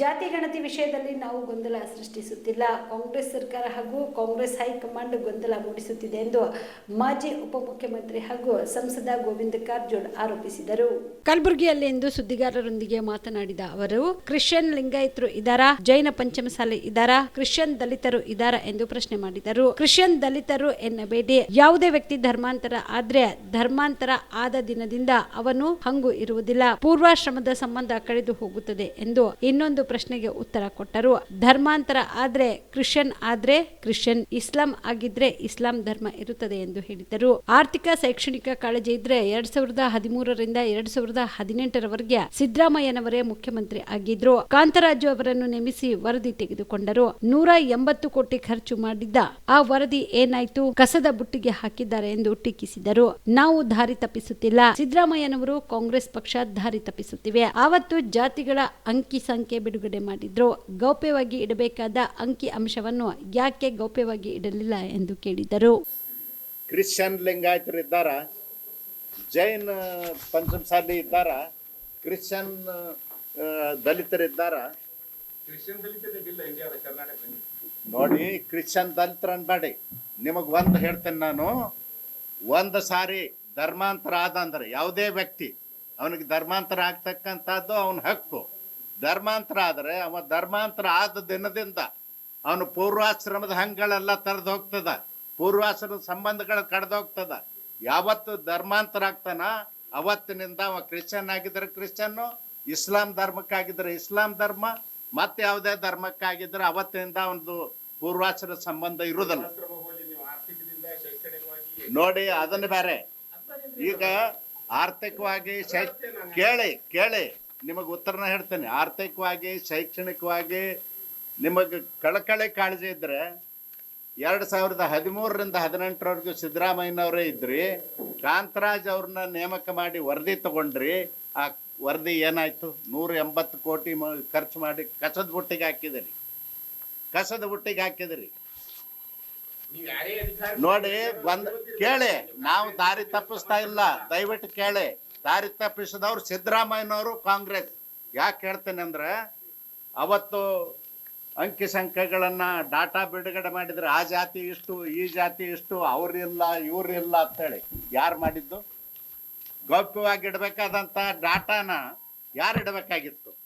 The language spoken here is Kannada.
ಜಾತಿ ಗಣತಿ ವಿಷಯದಲ್ಲಿ ನಾವು ಗೊಂದಲ ಸೃಷ್ಟಿಸುತ್ತಿಲ್ಲ. ಕಾಂಗ್ರೆಸ್ ಸರ್ಕಾರ ಹಾಗೂ ಕಾಂಗ್ರೆಸ್ ಹೈಕಮಾಂಡ್ ಗೊಂದಲ ಮೂಡಿಸುತ್ತಿದೆ ಎಂದು ಮಾಜಿ ಉಪಮುಖ್ಯಮಂತ್ರಿ ಹಾಗೂ ಸಂಸದ ಗೋವಿಂದ ಕಾರಜೋಳ್ ಆರೋಪಿಸಿದರು. ಕಲಬುರಗಿಯಲ್ಲಿಂದು ಸುದ್ದಿಗಾರರೊಂದಿಗೆ ಮಾತನಾಡಿದ ಅವರು, ಕ್ರಿಶ್ಚಿಯನ್ ಲಿಂಗಾಯತರು ಇದಾರಾ ಜೈನ ಪಂಚಮಸಾಲೆ ಇದಾರಾ ಕ್ರಿಶ್ಚಿಯನ್ ದಲಿತರು ಇದಾರಾ ಎಂದು ಪ್ರಶ್ನೆ ಮಾಡಿದರು. ಕ್ರಿಶ್ಚಿಯನ್ ದಲಿತರು ಎನ್ನಬೇಡಿ. ಯಾವುದೇ ವ್ಯಕ್ತಿ ಧರ್ಮಾಂತರ ಆದ್ರೆ ಧರ್ಮಾಂತರ ಆದ ದಿನದಿಂದ ಅವನು ಹಂಗು ಇರುವುದಿಲ್ಲ. ಪೂರ್ವಾಶ್ರಮದ ಸಂಬಂಧ ಕಳೆದು ಹೋಗುತ್ತದೆ ಎಂದು ಇನ್ನೊಂದು ಪ್ರಶ್ನೆಗೆ ಉತ್ತರ ಕೊಟ್ಟರು. ಧರ್ಮಾಂತರ ಆದ್ರೆ ಕ್ರಿಶ್ಚಿಯನ್ ಆದ್ರೆ ಕ್ರಿಶ್ಚಿಯನ್, ಇಸ್ಲಾಂ ಆಗಿದ್ರೆ ಇಸ್ಲಾಂ ಧರ್ಮ ಇರುತ್ತದೆ ಎಂದು ಹೇಳಿದರು ಆರ್ಥಿಕ, ಶೈಕ್ಷಣಿಕ ಕಾಳಜಿ ಇದ್ರೆ ಎರಡ್ ಸಾವಿರದ ಹದಿಮೂರರಿಂದ ಎರಡ್ ಸಾವಿರದ ಹದಿನೆಂಟರವರೆಗೆ ಸಿದ್ದರಾಮಯ್ಯನವರೇ ಮುಖ್ಯಮಂತ್ರಿ ಆಗಿದ್ರು. ಕಾಂತರಾಜು ಅವರನ್ನು ನೇಮಿಸಿ ವರದಿ ತೆಗೆದುಕೊಂಡರು. ನೂರ ಎಂಬತ್ತು ಕೋಟಿ ಖರ್ಚು ಮಾಡಿದ್ದ ಆ ವರದಿ ಏನಾಯ್ತು? ಕಸದ ಬುಟ್ಟಿಗೆ ಹಾಕಿದ್ದಾರೆ ಎಂದು ಟೀಕಿಸಿದರು. ನಾವು ದಾರಿ ತಪ್ಪಿಸುತ್ತಿಲ್ಲ. ಸಿದ್ದರಾಮಯ್ಯನವರು ಕಾಂಗ್ರೆಸ್ ಪಕ್ಷ ದಾರಿ ತಪ್ಪಿಸುತ್ತಿವೆ. ಆವತ್ತು ಜಾತಿಗಳ ಅಂಕಿ ಸಂಖ್ಯೆ ಬಿಡುಗಡೆ ಮಾಡಿದ್ರು ಗೌಪ್ಯವಾಗಿ ಇಡಬೇಕಾದ ಅಂಕಿ ಅಂಶವನ್ನು ಯಾಕೆ ಗೌಪ್ಯವಾಗಿ ಇಡಲಿಲ್ಲ ಎಂದು ಕೇಳಿದರು. ಕ್ರಿಶ್ಚಿಯನ್ ಲಿಂಗಾಯತರು ಇದ್ದಾರ ಜೈನ್ ಪಂಚಮಸಾಲಿ ಇದ್ದಾರ ಕ್ರಿಶ್ಚಿಯನ್ ದಲಿತರು ದಲಿತರಿದ್ದಾರ ನೋಡಿ ಕ್ರಿಶ್ಚಿಯನ್ ದಲಿತರು ಅನ್ಬೇಡಿ. ನಿಮಗೆ ಒಂದು ಹೇಳ್ತೇನೆ ನಾನು. ಒಂದು ಸಾರಿ ಧರ್ಮಾಂತರ ಆದ ಅಂದ್ರೆ ಯಾವುದೇ ವ್ಯಕ್ತಿ ಅವನಿಗೆ ಧರ್ಮಾಂತರ ಆಗ್ತಕ್ಕಂಥದ್ದು ಅವನ ಹಕ್ಕು. ಧರ್ಮಾಂತರ ಆದರೆ ಅವ ಧರ್ಮಾಂತರ ಆದ ದಿನದಿಂದ ಅವನು ಪೂರ್ವಾಶ್ರಮದ ಹಂಗಳೆಲ್ಲ ತರೆದು ಹೋಗ್ತದ. ಪೂರ್ವಾಶ್ರಮದ ಸಂಬಂಧಗಳು ಕಡ್ದು ಹೋಗ್ತದ. ಯಾವತ್ತು ಧರ್ಮಾಂತರ ಆಗ್ತಾನ ಅವತ್ತಿನಿಂದ ಅವ ಕ್ರಿಶ್ಚಿಯನ್ ಆಗಿದ್ರೆ ಕ್ರಿಶ್ಚಿಯನ್ನು, ಇಸ್ಲಾಂ ಧರ್ಮಕ್ಕಾಗಿದ್ರೆ ಇಸ್ಲಾಂ ಧರ್ಮ, ಮತ್ತೆ ಯಾವುದೇ ಧರ್ಮಕ್ಕಾಗಿದ್ರೆ ಅವತ್ತಿನಿಂದ ಒಂದು ಪೂರ್ವಾಶ್ರಮ ಸಂಬಂಧ ಇರುವುದಿಲ್ಲ. ನೋಡಿ, ಅದನ್ನ ಬೇರೆ. ಈಗ ಆರ್ಥಿಕವಾಗಿ ಕೇಳಿ ಕೇಳಿ. ನಿಮಗೆ ಉತ್ತರನ ಹೇಳ್ತೇನೆ. ಆರ್ಥಿಕವಾಗಿ, ಶೈಕ್ಷಣಿಕವಾಗಿ ನಿಮಗೆ ಕಳಕಳೆ ಕಾಳಜಿ ಇದ್ರೆ ಎರಡು ಸಾವಿರದ ಹದಿಮೂರರಿಂದ ಹದಿನೆಂಟರವರೆಗೂ ಸಿದ್ದರಾಮಯ್ಯನವರೇ ಇದ್ರಿ, ಕಾಂತರಾಜ್ ಅವ್ರನ್ನ ನೇಮಕ ಮಾಡಿ ವರದಿ ತಗೊಂಡ್ರಿ, ಆ ವರದಿ ಏನಾಯ್ತು? ನೂರ ಎಂಬತ್ತು ಕೋಟಿ ಖರ್ಚು ಮಾಡಿ ಕಸದ ಬುಟ್ಟಿಗೆ ಹಾಕಿದಿರಿ. ಕಸದ ಬುಟ್ಟಿಗೆ ಹಾಕಿದಿರಿ. ನೋಡಿ ಒಂದ್ ಕೇಳಿ, ನಾವು ದಾರಿ ತಪ್ಪಿಸ್ತಾ ಇಲ್ಲ. ದಯವಿಟ್ಟು ಕೇಳಿ. ದಾರಿ ತಪ್ಪಿಸಿದವ್ರು ಸಿದ್ದರಾಮಯ್ಯನವರು ಕಾಂಗ್ರೆಸ್. ಯಾಕೆ ಹೇಳ್ತೇನೆ ಅಂದ್ರೆ, ಅವತ್ತು ಅಂಕಿ ಸಂಖ್ಯೆಗಳನ್ನ ಡಾಟಾ ಬಿಡುಗಡೆ ಮಾಡಿದ್ರೆ ಆ ಜಾತಿ ಇಷ್ಟು, ಈ ಜಾತಿ ಇಷ್ಟು ಅವ್ರಿಲ್ಲ ಇವ್ರಿಲ್ಲ ಅಂತೇಳಿ. ಯಾರು ಮಾಡಿದ್ದು? ಗೌಪ್ಯವಾಗಿ ಇಡಬೇಕಾದಂತ ಡಾಟಾನ ಯಾರು ಇಡಬೇಕಾಗಿತ್ತು?